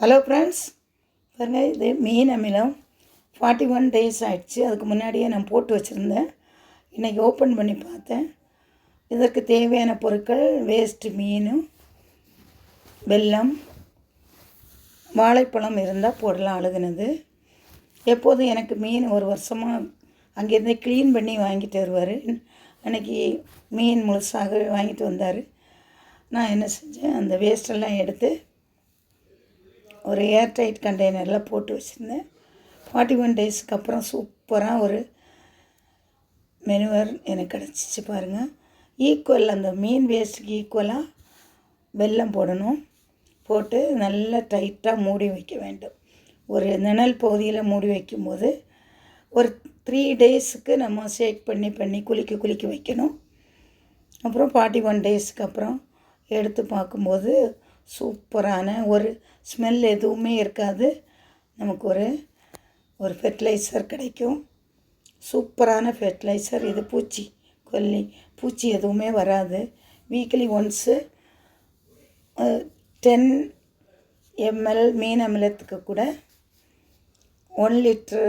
Hello friends பாருங்க இது மீன் அமிலம். ஃபார்ட்டி ஒன் டேஸ் ஆகிடுச்சு அதுக்கு முன்னாடியே நான் போட்டு வச்சுருந்தேன். இன்றைக்கி ஓப்பன் பண்ணி பார்த்தேன். இதற்கு தேவையான பொருட்கள் வேஸ்ட்டு மீன் வெல்லம் வாழைப்பழம் இருந்தால் போடலாம் அழுகுனது. எப்போதும் எனக்கு மீன் ஒரு வருஷமாக அங்கேருந்து க்ளீன் பண்ணி வாங்கிட்டு வருவார். அன்றைக்கி மீன் முழுசாக வாங்கிட்டு வந்தார். நான் என்ன செஞ்சேன்? அந்த வேஸ்டெல்லாம் எடுத்து ஒரு ஏர்டைட் கண்டெய்னரில் போட்டு வச்சுருந்தேன். ஃபார்ட்டி ஒன் டேஸ்க்கு அப்புறம் சூப்பராக ஒரு மெனுவர் எனக்கு கிடச்சிச்சு பாருங்கள் ஈக்குவல் அந்த மீன் வேஸ்ட்டுக்கு ஈக்குவலாக வெல்லம் போடணும். போட்டு நல்லா டைட்டாக மூடி வைக்க வேண்டும். ஒரு நிழல் பகுதியில் மூடி வைக்கும்போது ஒரு த்ரீ டேஸுக்கு நம்ம ஷேக் பண்ணி பண்ணி குளிக்க குளிக்க வைக்கணும். அப்புறம் ஃபார்ட்டி ஒன் டேஸ்க்கு அப்புறம் எடுத்து பார்க்கும்போது சூப்பரான ஒரு ஸ்மெல் எதுவுமே இருக்காது. நமக்கு ஒரு ஒரு ஃபெர்டிலைசர் கிடைக்கும். சூப்பரான ஃபெர்டிலைசர் இது பூச்சி கொல்லி பூச்சி எதுவுமே வராது. வீக்லி ஒன்ஸு டென் எம்எல் மீன் அமிலத்துக்கு கூட ஒன் லிட்ரு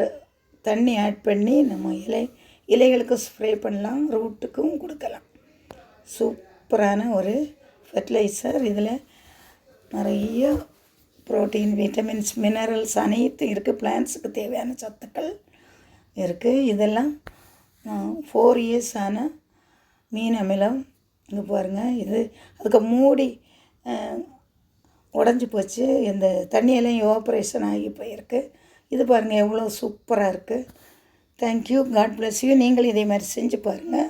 தண்ணி ஆட் பண்ணி நம்ம இலை இலைகளுக்கு ஸ்ப்ரே பண்ணலாம். ரூட்டுக்கும் கொடுக்கலாம். சூப்பரான ஒரு ஃபெர்டிலைசர் இதில் நிறைய ப்ரோட்டீன் விட்டமின்ஸ் மினரல்ஸ் அனைத்தும் இருக்குது பிளான்ஸுக்கு தேவையான சத்துக்கள் இருக்குது இதெல்லாம் ஃபோர் இயர்ஸ் ஆன மீன் அமிலம். இங்கே பாருங்கள் இது அதுக்கு மூடி உடஞ்சி போச்சு. இந்த தண்ணியெல்லாம் எவாப்ரேஷன் ஆகி போயிருக்கு. இது பாருங்கள் எவ்வளோ சூப்பராக இருக்குது தேங்க்யூ காட் பிளஸ் யூ நீங்களும் இதே மாதிரி செஞ்சு பாருங்கள்